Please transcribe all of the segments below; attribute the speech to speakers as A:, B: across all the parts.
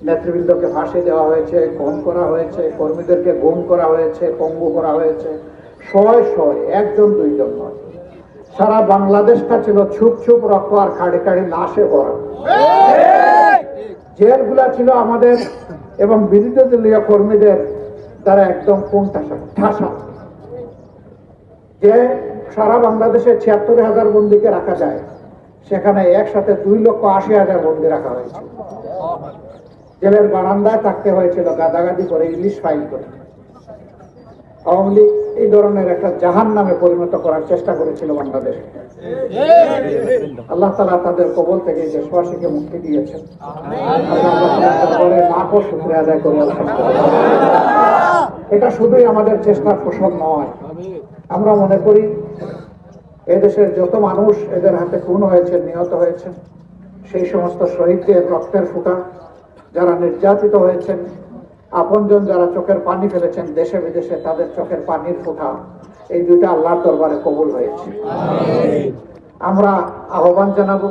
A: নেতৃবৃন্দকে ফাঁসি দেওয়া হয়েছে, খুন করা হয়েছে, কর্মীদেরকে গুম করা হয়েছে, পঙ্গু করা হয়েছে। শয় শয়, একজন, দুইজন নয়। সারা বাংলাদেশটা ছিল ছুপ ছুপ, রক্ত আর খাড়ি খাড়ি লাশে ভরা। জেলগুলা ছিল আমাদের এবং বিরোধী দলীয় কর্মীদের দ্বারা একদম কোন ঠাসা। যে সারা বাংলাদেশে ছিয়াত্তর হাজার বন্দিকে রাখা যায়, সেখানে একসাথে দুই লক্ষ আশি হাজার বন্দি রাখা হয়েছে। জেলের বারান্দায় থাকতে হয়েছিল, গাদাগাদি করে ইলিশ ফাইল করে আওয়ামী লীগ এই ধরনের একটা জাহান নামে পরিণত করার চেষ্টা করেছিল বাংলাদেশ। আল্লাহ তালা তাদের কবল থেকে দেশবাসীকে মুক্তি দিয়েছেন। এটা শুধুই আমাদের চেষ্টার ফসল নয়। আমরা মনে করি, এদেশের যত মানুষ এদের হাতে খুন হয়েছে, নিহত হয়েছে, সেই সমস্ত শহীদদের রক্তের ফুটা যারা নির্যাতিত হয়েছেন, আপনজন যারা চোখের পানি ফেলেছেন দেশে বিদেশে, তাদের চোখের পানির ফোঁটা এই দুইটা আল্লাহর দরবারে কবুল হয়েছে। আমরা আহ্বান জানাব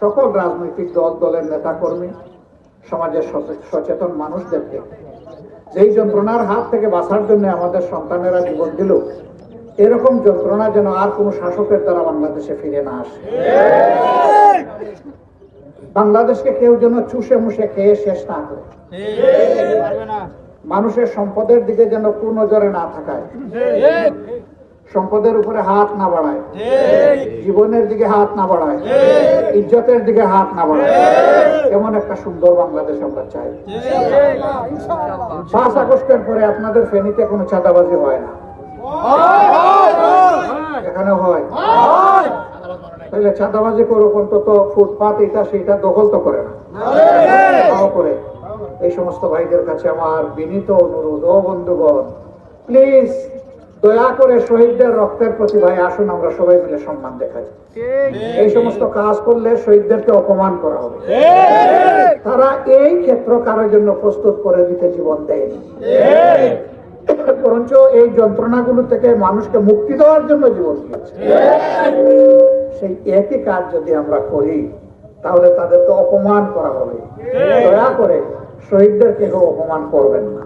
A: সকল রাজনৈতিক দল, দলের নেতা কর্মী সমাজের সচেতন মানুষদেরকে, যেই যন্ত্রণার হাত থেকে বাঁচার জন্য আমাদের সন্তানেরা জীবন দিল, এরকম যন্ত্রণা যেন আর কোনো শাসকের দ্বারা বাংলাদেশে ফিরে না আসে। বাংলাদেশকে কেউ যেন চুষে মুষে খেয়ে শেষ না করে। মানুষের সম্পদের দিকে যেন কোন নজরে না থাকায়। সম্পদের উপরে হাত না বাড়ায়। জীবনের দিকে হাত না বাড়ায়। ইজ্জতের দিকে হাত না বাড়ায়। এমন একটা সুন্দর বাংলাদেশ আমরা চাই। পাঁচ আগস্টের পরে আপনাদের ফেনীতে কোনো চাঁদাবাজি হয় না এখানে হয় তাহলে চাঁদাবাজি করুক অন্তত ফুটপাত এটা সেটা দখল তো করে না। করে। এই সমস্ত ভাইদের কাছে আমার বিনীত অনুরোধ ও বন্ধুগণ প্লিজ দয়া করে শহীদদের রক্তের প্রতি ভাই আসুন আমরা সবাই মিলে সম্মান দেখাই। এই সমস্ত কাজ করলে শহীদদেরকে অপমান করা হবে। তারা এই ক্ষেত্র কারোর জন্য প্রস্তুত করে দিতে জীবন দেয়নি। বরঞ্চ এই যন্ত্রণাগুলো থেকে মানুষকে মুক্তি দেওয়ার জন্য জীবন দিয়েছে। সেই একই কাজ যদি আমরা করি তাহলে তাদের তো অপমান করা হবে। দয়া করে শহীদদের কেউ অপমান করবেন না।